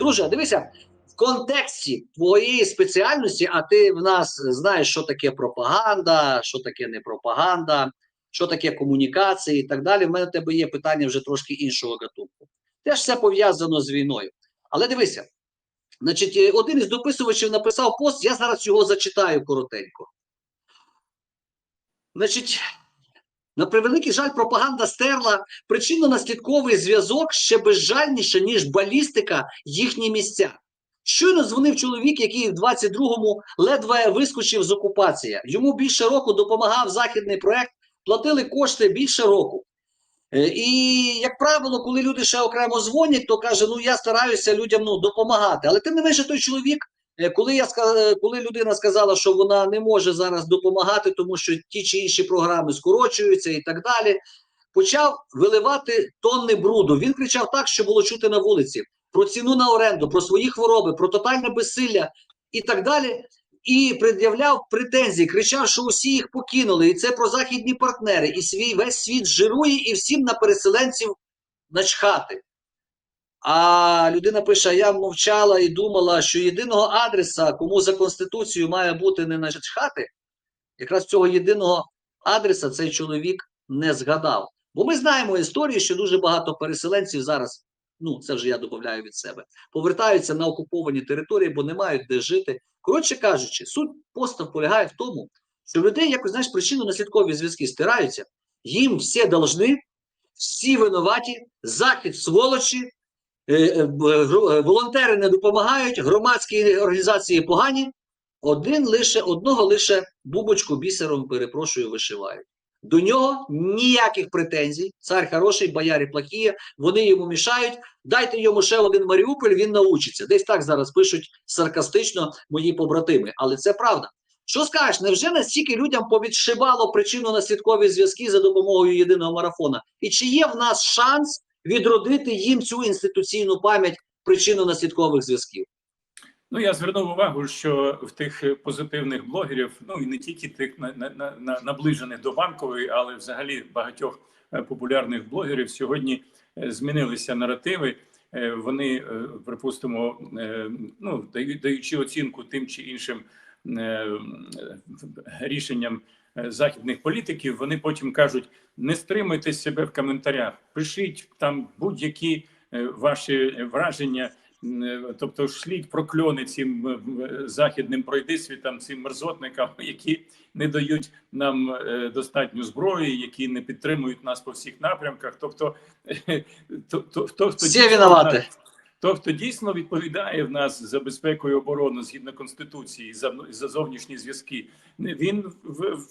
Друже, дивися, в контексті твоєї спеціальності, а ти в нас знаєш, що таке пропаганда, що таке не пропаганда, що таке комунікації і так далі. В мене в тебе є питання вже трошки іншого гатунку. Теж все пов'язано з війною. Але дивися, значить, е, один із дописувачів написав пост, я зараз його зачитаю коротенько. Значить, на превеликий жаль, пропаганда стерла причинно-наслідковий зв'язок ще безжальніше, ніж балістика їхні місця. Щойно дзвонив чоловік, який в 22-му ледве вискочив з окупації. Йому більше року допомагав західний проект, платили кошти більше року. Е, І, як правило, коли люди ще окремо дзвонять, то каже: ну я стараюся людям ну, допомагати. Але тим не менше, той чоловік, коли я е, коли людина сказала, що вона не може зараз допомагати, тому що ті чи інші програми скорочуються і так далі, почав виливати тонни бруду. Він кричав так, що було чути на вулиці про ціну на оренду, про свої хвороби, про тотальне безсилля і так далі. І пред'являв претензії, кричав, що усі їх покинули, і це про західні партнери, і свій весь світ жирує, і всім на переселенців начхати. А людина пише: а я мовчала і думала, що єдиного адреса, кому за конституцією має бути не начхати, якраз цього єдиного адреса цей чоловік не згадав. Бо ми знаємо історію, що дуже багато переселенців зараз, ну це вже я додаю від себе, повертаються на окуповані території, бо не мають де жити. Коротше кажучи, суть постав полягає в тому, що людей якось знаєш причинно-наслідкові зв'язки стираються, їм всі должны, всі винуваті, захід сволочі, волонтери не допомагають, громадські організації погані. Один лише одного лише бубочку бісером, перепрошую, вишивають. До нього ніяких претензій. Цар хороший, боярі плохі, вони йому мішають. Дайте йому ще один Маріуполь, він научиться. Десь так зараз пишуть саркастично мої побратими. Але це правда. Що скажеш, невже настільки людям повідшивало причинно-наслідкові зв'язки за допомогою єдиного марафона? І чи є в нас шанс відродити їм цю інституційну пам'ять причинно-наслідкових зв'язків? Ну, я звернув увагу, що в тих позитивних блогерів, ну і не тільки тих на, на, на, на- наближених до банкової, але взагалі багатьох е, популярних блогерів сьогодні е, змінилися наративи. Е, Вони, припустимо, ну даючи оцінку тим чи іншим рішенням західних політиків, вони потім кажуть: не стримуйте себе в коментарях, пишіть там будь-які е, ваші враження. Е, Тобто шліть прокльони цим е, е, західним пройдисвітам, цим мерзотникам, які не дають нам е, достатньо зброї, які не підтримують нас по всіх напрямках. Тобто, е, то, то, хто, Всі дійсно відповідає в нас за безпеку і оборону згідно конституції, за, за зовнішні зв'язки, він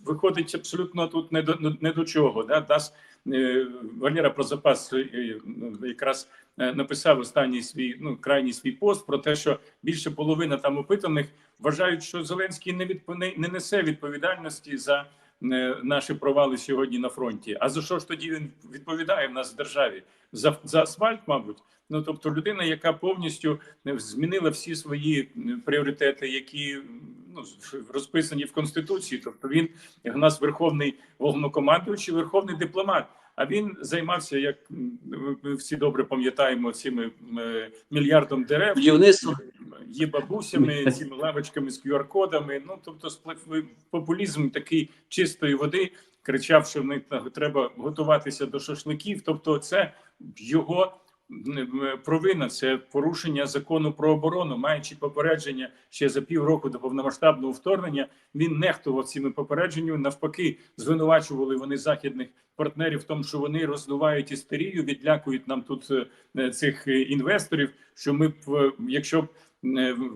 виходить абсолютно тут не до не до чого. Да? Нас е, Валера про запас е, ну, якраз е, написав останній свій ну крайній свій пост про те, що більше половина там опитаних вважають, що Зеленський не відп... не, не несе відповідальності за наші провали сьогодні на фронті. А за що ж тоді він відповідає в нас в державі? За, за асфальт, мабуть. Ну тобто, людина, яка повністю е, змінила всі свої пріоритети, які ну розписані в конституції. Тобто, він у нас верховний головнокомандуючий, верховний дипломат. А він займався, як ми всі добре пам'ятаємо, цими е, мільярдом дерев, Будівництво. Є бабусями, цими лавочками з QR-кодами. Ну тобто, сплив- популізм такий чистої води, кричав, що в них треба готуватися до шашликів. Тобто, це його провина, це порушення закону про оборону, маючи попередження ще за півроку до повномасштабного вторгнення. Він нехтував цими попередженнями. Навпаки, звинувачували вони західних партнерів в тому, що вони роздувають істерію, відлякують нам тут е, цих е, інвесторів. Що ми б, е, якщо б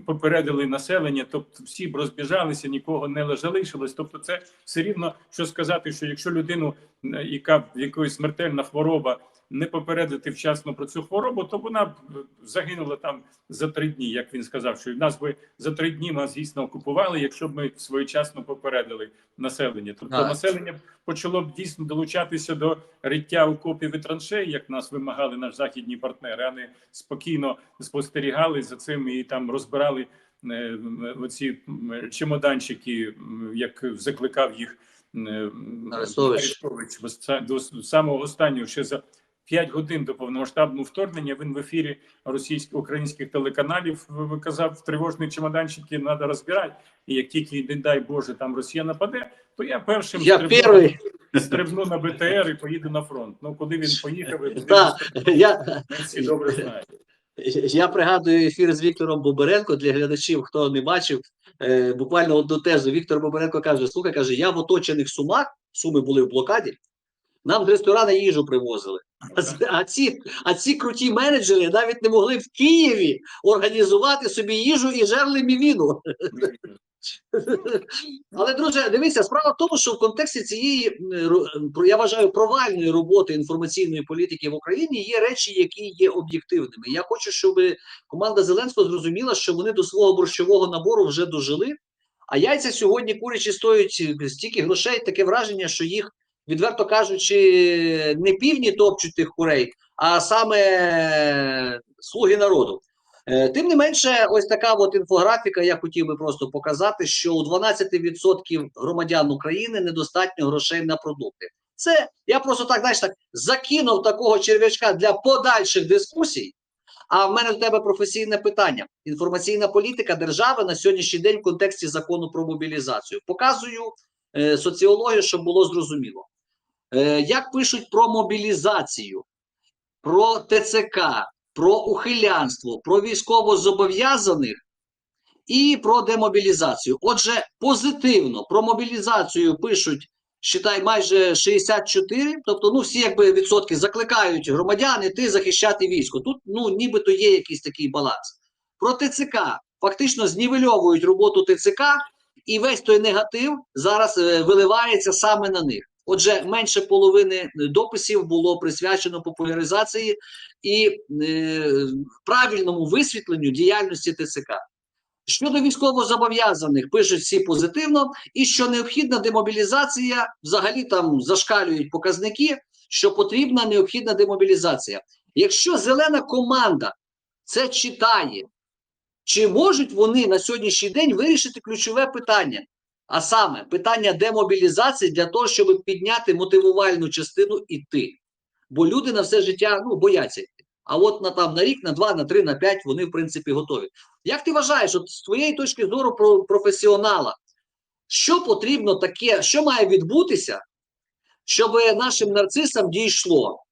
попередили населення, тобто всі б розбіжалися, нікого не залишилось. Тобто, це все рівно що сказати, що якщо людину, е, яка в якоїсь смертельна хвороба, не попередити вчасно про цю хворобу, то вона б загинула там за три дні, як він сказав, що нас би за три дні нас дійсно окупували, якщо б ми своєчасно попередили населення. Тобто Так. населення почало б дійсно долучатися до риття окопів і траншей, як нас вимагали наші західні партнери, а не спокійно спостерігали за цим і там розбирали е, оці чемоданчики, як закликав їх е, Арестович. Арестович, до самого останнього ще за 5 годин до повномасштабного вторгнення він в ефірі російських українських телеканалів в- казав тривожні чемоданчики треба розбирати. І як тільки не дай Боже там Росія нападе, то я першим Я стрибну, перший. стрибну на БТР і поїду на фронт. Ну коли він поїхав, і куди Да, я, всі добре знають. Я пригадую ефір з Віктором Боберенко для глядачів, хто не бачив. Е, буквально одну тезу. Віктор Боберенко каже: слухай, каже, я в оточених сумах, суми були в блокаді. Нам з ресторану їжу привозили. А, ці, а ці круті менеджери навіть не могли в Києві організувати собі їжу і жерли мівіну. Але, друже, дивіться, справа в тому, що в контексті цієї, я вважаю, провальної роботи інформаційної політики в Україні є речі, які є об'єктивними. Я хочу, щоб команда Зеленського зрозуміла, що вони до свого борщового набору вже дожили. А яйця сьогодні курячі стоять е, стільки грошей, таке враження, що їх, відверто кажучи, не півні топчуть тих курей, а саме слуги народу. Е, Тим не менше, ось така от інфографіка. Я хотів би просто показати, що у 12% громадян України недостатньо грошей на продукти. Це я просто так знаєш, так закинув такого черв'ячка для подальших дискусій. А в мене до тебе професійне питання: інформаційна політика держави на сьогоднішній день в контексті закону про мобілізацію. Показую е, соціологію, щоб було зрозуміло. Е, як пишуть про мобілізацію, про ТЦК, про ухилянство, про військовозобов'язаних і про демобілізацію. Отже, позитивно про мобілізацію пишуть, считай, майже 64, тобто, ну, всі якби відсотки закликають громадян іти захищати військо. Тут, ну, нібито є якийсь такий баланс. Про ТЦК фактично знівельовують роботу ТЦК, і весь той негатив зараз е, виливається саме на них. Отже, менше половини дописів було присвячено популяризації і е, правильному висвітленню діяльності ТЦК. Щодо військовозобов'язаних, пишуть всі позитивно, і що необхідна демобілізація, взагалі там зашкалюють показники, що потрібна необхідна демобілізація. Якщо зелена команда це читає, чи можуть вони на сьогоднішній день вирішити ключове питання? А саме питання демобілізації для того, щоб підняти мотивувальну частину іти. Бо люди на все життя ну, бояться. А от на там на рік, на два, на три, на п'ять вони в принципі готові. Як ти вважаєш, от з твоєї точки зору про професіонала, що потрібно таке, що має відбутися, щоб нашим нарцисам дійшло,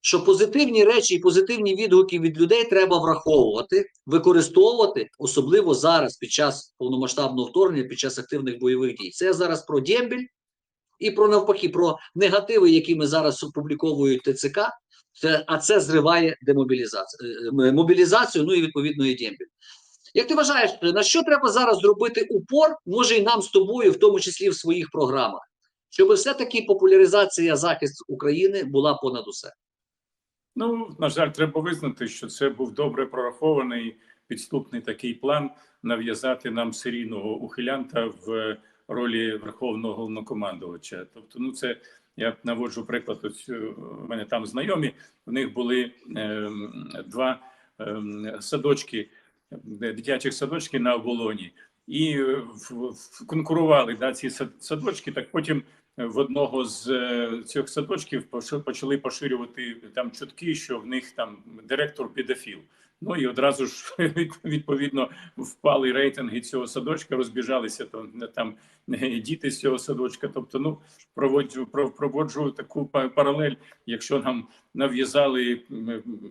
що позитивні речі і позитивні відгуки від людей треба враховувати, використовувати, особливо зараз, під час повномасштабного вторгнення, під час активних бойових дій. Це зараз про дембіль і про навпаки, про негативи, які ми зараз опубліковують ТЦК. Це, а це зриває демобілізацію, е, мобілізацію, ну і відповідно і дембіль. Як ти вважаєш, на що треба зараз зробити упор, може і нам з тобою, в тому числі в своїх програмах, щоб все-таки популяризація захист України була понад усе? Ну, на жаль, треба визнати, що це був добре прорахований підступний такий план нав'язати нам серійного ухилянта в ролі верховного головнокомандувача. Тобто, ну це я наводжу приклад. Ось е, у мене там знайомі. В них були ем, два ем, садочки, е, дитячих садочки на оболоні, і е, в- конкурували да, ці сад- садочки. Так потім в одного з е, цих садочків почали поширювати там чутки, що в них там директор педофіл. Ну і одразу ж відповідно впали рейтинги цього садочка, розбіжалися то там е, діти з цього садочка. Тобто, ну проводжу про- проводжу таку паралель. Якщо нам нав'язали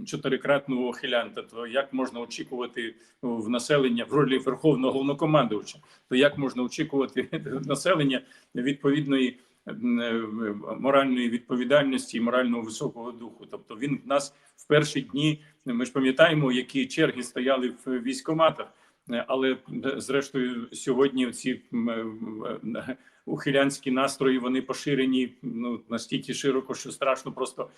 чотирикратного охилянта, то як можна очікувати в населення в ролі верховного головнокомандувача? То як можна очікувати населення відповідної е, моральної відповідальності і морального високого духу? Тобто він в нас в перші дні. Ми ж пам'ятаємо, які черги стояли в військоматах. Е, Але е, зрештою, сьогодні ці е, ухилянські настрої вони поширені ну настільки широко, що страшно просто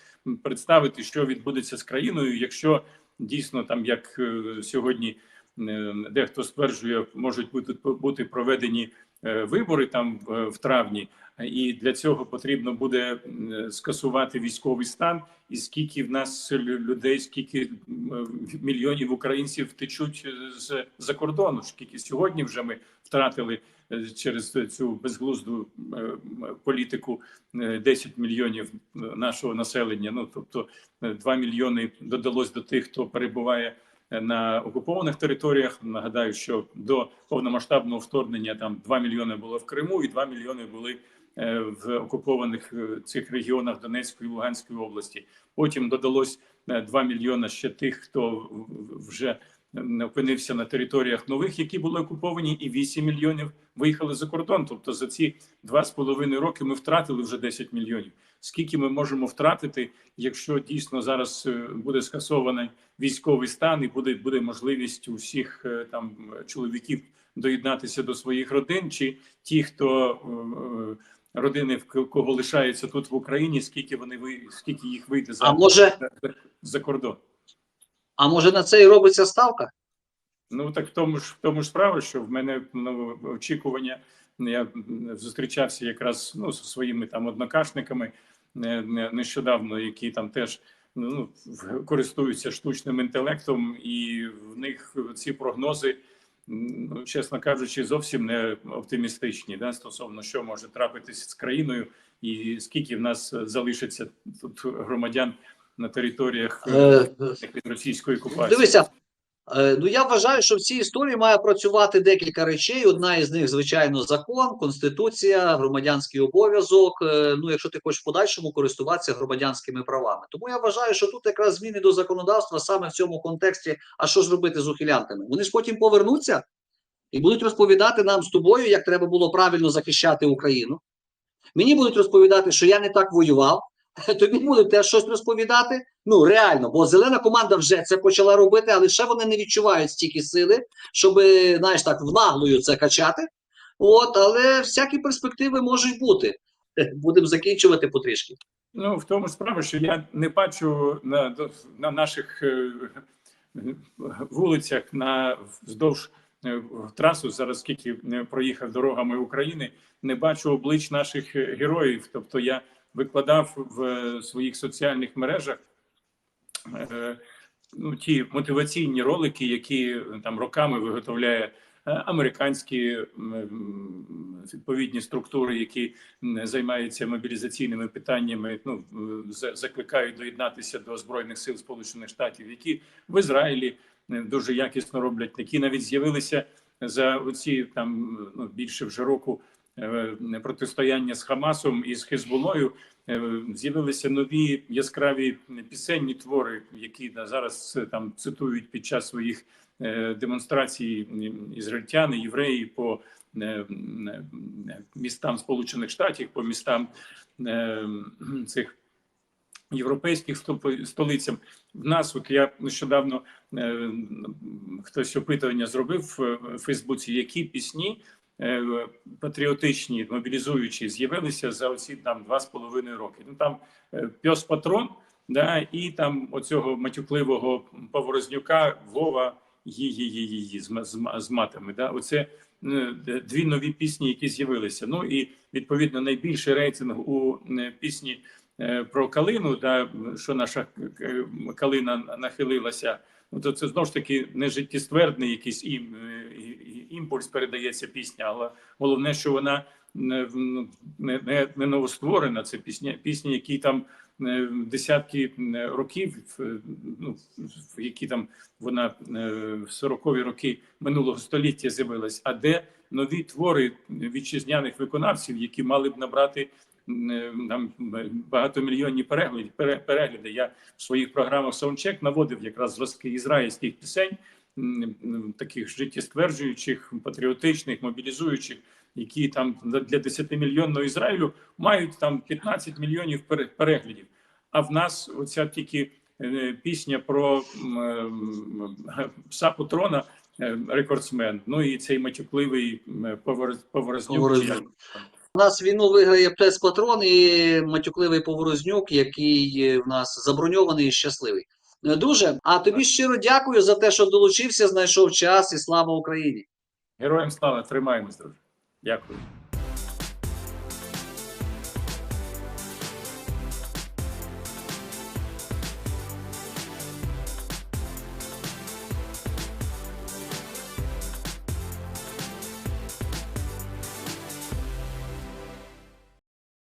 представити, що відбудеться з країною, якщо дійсно там як е, сьогодні е, дехто стверджує, можуть бути бути проведені е, вибори там в травні. І для цього потрібно буде скасувати військовий стан. І скільки в нас лю- людей, скільки мільйонів українців втечуть з за кордону. Скільки сьогодні вже ми втратили е, через цю безглузду е, політику е, 10 мільйонів нашого населення. Ну тобто е, 2 мільйони додалось до тих, хто перебуває е, на окупованих територіях. Нагадаю, що до повномасштабного вторгнення там 2 мільйони було в Криму, і 2 мільйони були е, в окупованих е, цих регіонах Донецької і Луганської області. Потім додалось е, 2 мільйони ще тих, хто вже е, опинився на територіях нових, які були окуповані, і 8 мільйонів виїхали за кордон. Тобто за ці два з половиною роки ми втратили вже 10 мільйонів. Скільки ми можемо втратити, якщо дійсно зараз е, буде скасований військовий стан і буде буде можливість у всіх е, там чоловіків доєднатися до своїх родин, чи ті, хто е, е, родини в кого лишаються тут в Україні, скільки вони скільки їх вийде за, А може, за, за кордон? а може на це і робиться ставка? Ну так в тому ж в тому ж справа, що в мене ну, очікування. Я зустрічався якраз ну зі своїми там однокашниками не- не- нещодавно, які там теж ну користуються штучним інтелектом, і в них ці прогнози, ну, чесно кажучи, зовсім не оптимістичні. Да, стосовно що може трапитися з країною, і скільки в нас залишиться тут громадян на територіях Е, від російської окупації. Дивися, е, ну я вважаю, що в цій історії має працювати декілька речей. Одна із них, звичайно, закон, конституція, громадянський обов'язок. е, Ну, якщо ти хочеш в подальшому користуватися громадянськими правами. Тому я вважаю, що тут якраз зміни до законодавства саме в цьому контексті. А що ж робити з ухилянтами? Вони ж потім повернуться і будуть розповідати нам з тобою, як треба було правильно захищати Україну. Мені будуть розповідати, що я не так воював. Тобі будуть теж щось розповідати. Ну реально, бо зелена команда вже це почала робити, але ще вони не відчувають стільки сили, щоб, знаєш, так внаглою це качати. От, але всякі перспективи можуть бути. Будемо закінчувати потрішки. Ну, в тому справа, що я не бачу на, на наших е, вулицях на вздовж е, трасу, зараз скільки е, проїхав дорогами України, не бачу облич наших героїв. Тобто я викладав в своїх соціальних мережах ну, ті мотиваційні ролики, які е, там роками виготовляє е, американські відповідні структури, які займаються мобілізаційними питаннями, ну е, закликають доєднатися до збройних сил Сполучених Штатів, які в Ізраїлі е, дуже якісно роблять, які навіть з'явилися за оці там ну більше вже року е, протистояння з Хамасом і з Хезболою. е, З'явилися нові яскраві пісенні твори, які зараз е, там цитують під час своїх е, демонстрацій ізраїльтяни, євреї по е, е, містам Сполучених Штатів, по містам е, цих європейських столицям. В нас, от я нещодавно е, хтось опитування зробив в Фейсбуці, які пісні е, патріотичні, мобілізуючі, з'явилися за оці там два з половиною роки. Ну там е, пьос патрон, да, і там оцього матюкливого поворознюка Вова її з, з, з матами. Да? Оце е, дві нові пісні, які з'явилися. Ну і відповідно найбільший рейтинг у е, пісні е, про калину, да, що наша е, калина нахилилася. Ну, то це знову ж таки не життєствердний якийсь е, і- імпульс передається пісня, але головне, що вона не, не, не, новостворена. Це пісня, пісні, які там е, десятки е, років, е, ну, які там вона е, в 40-ві роки минулого століття з'явилась. А де нові твори вітчизняних виконавців, які мали б набрати е, там багатомільйонні перегляди, пере- перегляди. Я в своїх програмах Soundcheck наводив якраз зразки ізраїльських пісень, таких життєстверджуючих, патріотичних, мобілізуючих, які там для для 10-мільйонного Ізраїлю мають там 15 мільйонів пере- переглядів. А в нас оця тільки е, пісня про пса Патрона, е, рекордсмен. Ну і цей матюкливий Поворознюк. Поворознюк. У нас війну виграє Пес Патрон і матюкливий поворознюк, який е, в нас заброньований і щасливий. Дуже. А тобі щиро дякую за те, що долучився, знайшов час і слава Україні. Героям слава, тримаємось, друже. Дякую.